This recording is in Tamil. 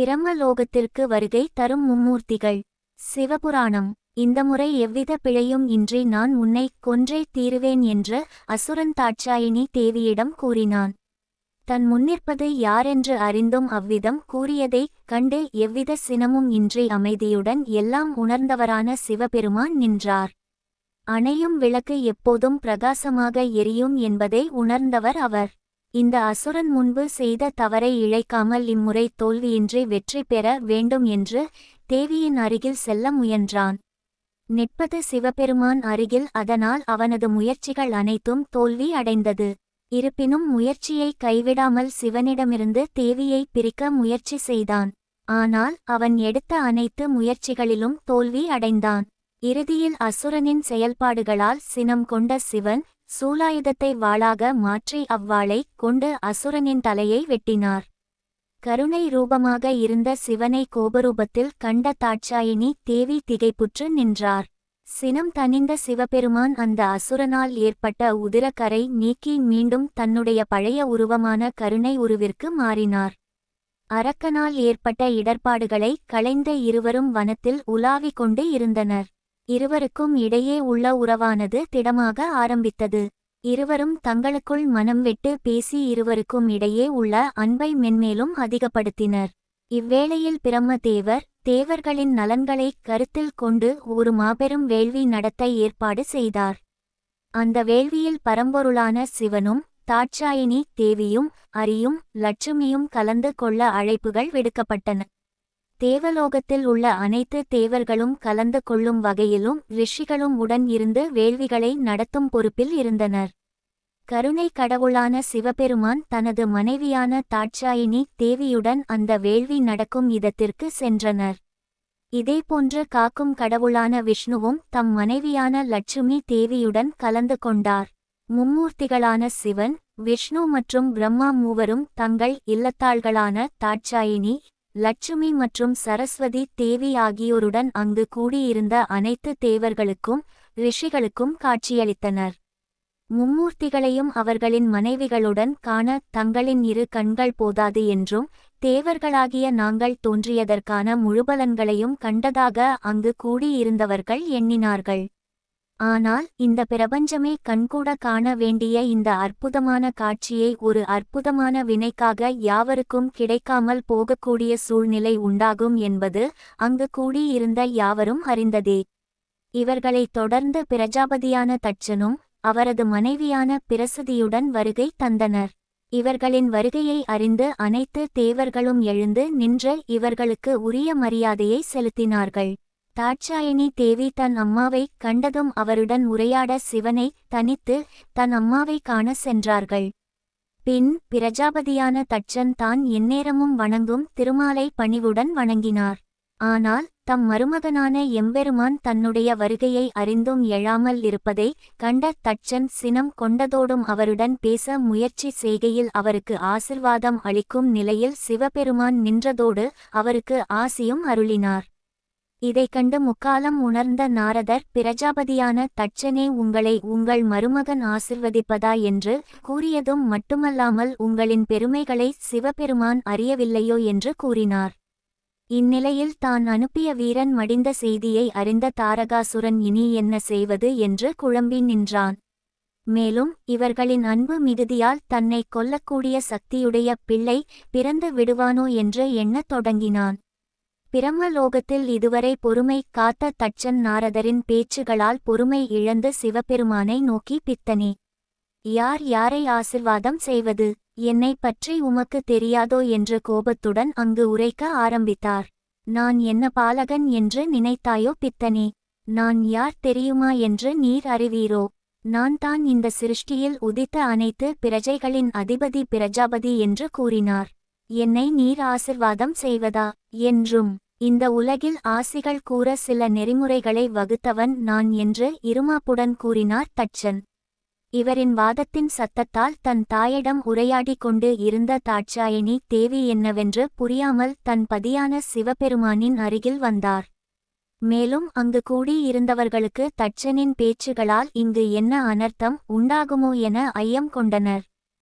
பிரம்மலோகத்திற்கு வருகை தரும் மும்மூர்த்திகள். சிவபுராணம். இந்த முறை எவ்வித பிழையும் இன்றி நான் உன்னை கொன்றே தீருவேன் என்று அசுரன் தாட்சாயினி தேவியிடம் கூறினான். தன் முன்னிற்பது யாரென்று அறிந்தும் அவ்விதம் கூறியதைக் கண்டு எவ்வித சினமும் இன்றி அமைதியுடன் எல்லாம் உணர்ந்தவரான சிவபெருமான் நின்றார். அணையும் விளக்கு எப்போதும் பிரகாசமாக எரியும் என்பதை உணர்ந்தவர் அவர். இந்த அசுரன் முன்பு செய்த தவறை இழைக்காமல் இம்முறை தோல்வியின்றி வெற்றி பெற வேண்டும் என்று தேவியின் அருகில் செல்ல முயன்றான். நிற்பது சிவபெருமான் அருகில் அதனால் அவனது முயற்சிகள் அனைத்தும் தோல்வி அடைந்தது. இருப்பினும் முயற்சியை கைவிடாமல் சிவனிடமிருந்து தேவியை பிரிக்க முயற்சி செய்தான். ஆனால் அவன் எடுத்த அனைத்து முயற்சிகளிலும் தோல்வி அடைந்தான். இறுதியில் அசுரனின் செயல்பாடுகளால் சினம் கொண்ட சிவன் சூலாயுதத்தை வாளாக மாற்றி அவ்வாளை கொண்டு அசுரனின் தலையை வெட்டினார். கருணை ரூபமாக இருந்த சிவனை கோபரூபத்தில் கண்ட தாட்சாயினி தேவி திகைப்புற்று நின்றார். சினம் தனிந்த சிவபெருமான் அந்த அசுரனால் ஏற்பட்ட உதிரக்கரை நீக்கி மீண்டும் தன்னுடைய பழைய உருவமான கருணை உருவிற்கு மாறினார். அரக்கனால் ஏற்பட்ட இடர்பாடுகளை களைந்த இருவரும் வனத்தில் உலாவிக் கொண்டு இருந்தனர். இருவருக்கும் இடையே உள்ள உறவானது திடமாக ஆரம்பித்தது. இருவரும் தங்களுக்குள் மனம் விட்டு பேசி இருவருக்கும் இடையே உள்ள அன்பை மென்மேலும் அதிகப்படுத்தினர். இவ்வேளையில் பிரம்மதேவர் தேவர்களின் நலன்களை கருத்தில் கொண்டு ஒரு மாபெரும் வேள்வி நடத்த ஏற்பாடு செய்தார். அந்த வேள்வியில் பரம்பொருளான சிவனும் தாட்சாயினி தேவியும் அரியும் லட்சுமியும் கலந்து கொள்ள அழைப்புகள் விடுக்கப்பட்டன. தேவலோகத்தில் உள்ள அனைத்து தேவர்களும் கலந்து கொள்ளும் வகையிலும் ரிஷிகளும் உடன் இருந்து வேள்விகளை நடத்தும் பொறுப்பில் இருந்தனர். கருணை கடவுளான சிவபெருமான் தனது மனைவியான தாட்சாயினி தேவியுடன் அந்த வேள்வி நடக்கும் இடத்திற்கு சென்றனர். இதேபோன்று காக்கும் கடவுளான விஷ்ணுவும் தம் மனைவியான லட்சுமி தேவியுடன் கலந்து கொண்டார். மும்மூர்த்திகளான சிவன் விஷ்ணு மற்றும் பிரம்மா மூவரும் தங்கள் இல்லத்தாள்களான தாட்சாயினி லட்சுமி மற்றும் சரஸ்வதி தேவி ஆகியோருடன் அங்கு கூடியிருந்த அனைத்து தேவர்களுக்கும் ரிஷிகளுக்கும் காட்சியளித்தனர். மும்மூர்த்திகளையும் அவர்களின் மனைவிகளுடன் காண தங்களின் இரு கண்கள் போதாது என்றும் தேவர்களாகிய நாங்கள் தோன்றியதற்கான முழுபலன்களையும் கண்டதாக அங்கு கூடியிருந்தவர்கள் எண்ணினார்கள். ஆனால் இந்த பிரபஞ்சமே கண்கூட காண வேண்டிய இந்த அற்புதமான காட்சியை ஒரு அற்புதமான வினைக்காக யாவருக்கும் கிடைக்காமல் போகக்கூடிய சூழ்நிலை உண்டாகும் என்பது அங்கு கூடியிருந்த யாவரும் அறிந்ததே. இவர்களைத் தொடர்ந்து பிரஜாபதியான தட்சனும் அவரது மனைவியான பிரசதியுடன் வருகை தந்தனர். இவர்களின் வருகையை அறிந்து அனைத்து தேவர்களும் எழுந்து நின்று இவர்களுக்கு உரிய மரியாதையை செலுத்தினார்கள். தாட்சாயணி தேவி தன் அம்மாவை கண்டதும் அவருடன் உரையாட சிவனை தனித்து தன் அம்மாவை காண சென்றார்கள். பின் பிரஜாபதியான தட்சன் தான் எந்நேரமும் வணங்கும் திருமாலை பணிவுடன் வணங்கினார். ஆனால் தம் மருமகனான எம்பெருமான் தன்னுடைய வருகையை அறிந்தும் எழாமல் இருப்பதை கண்ட தட்சன் சினம் கொண்டதோடும் அவருடன் பேச முயற்சி செய்கையில் அவருக்கு ஆசிர்வாதம் அளிக்கும் நிலையில் சிவபெருமான் நின்றதோடு அவருக்கு ஆசியும் அருளினார். இதைக் கண்டு முக்காலம் உணர்ந்த நாரதர் பிரஜாபதியான தட்சனே உங்களை உங்கள் மருமகன் ஆசிர்வதிப்பதா என்று கூறியதும் மட்டுமல்லாமல் உங்களின் பெருமைகளை சிவபெருமான் அறியவில்லையோ என்று கூறினார். இந்நிலையில் தான் அனுப்பிய வீரன் மடிந்த செய்தியை அறிந்த தாரகாசுரன் இனி என்ன செய்வது என்று குழம்பி நின்றான். மேலும் இவர்களின் அன்பு மிகுதியால் தன்னை கொல்லக்கூடிய சக்தியுடைய பிள்ளை பிறந்து விடுவானோ என்று எண்ணத் தொடங்கினான். பிரம்மலோகத்தில் இதுவரை பொறுமை காத்த தட்சன் நாரதரின் பேச்சுகளால் பொறுமை இழந்து சிவபெருமானை நோக்கி பித்தனே. யார் யாரை ஆசிர்வாதம் செய்வது? என்னை பற்றி உமக்கு தெரியாதோ என்று கோபத்துடன் அங்கு உரைக்க ஆரம்பித்தார். நான் என்ன பாலகன் என்று நினைத்தாயோ பித்தனே. நான் யார் தெரியுமா என்று நீர் அறிவீரோ? நான் தான் இந்த சிருஷ்டியில் உதித்த அனைத்து பிரஜைகளின் அதிபதி பிரஜாபதி என்று கூறினார். என்னை நீர் ஆசிர்வாதம் செய்வதா? என்றும் இந்த உலகில் ஆசிகள் கூற சில நெறிமுறைகளை வகுத்தவன் நான் என்று இருமாப்புடன் கூறினார் தட்சன். இவரின் வாதத்தின் சத்தத்தால் தன் தாயிடம் உரையாடிக் கொண்டு இருந்த தாட்சாயணி தேவி என்னவென்று புரியாமல் தன் பதியான சிவபெருமானின் அருகில் வந்தார். மேலும் அங்கு கூடியிருந்தவர்களுக்கு தட்சனின் பேச்சுகளால் இங்கு என்ன அனர்த்தம் உண்டாகுமோ என ஐயம் கொண்டனர்.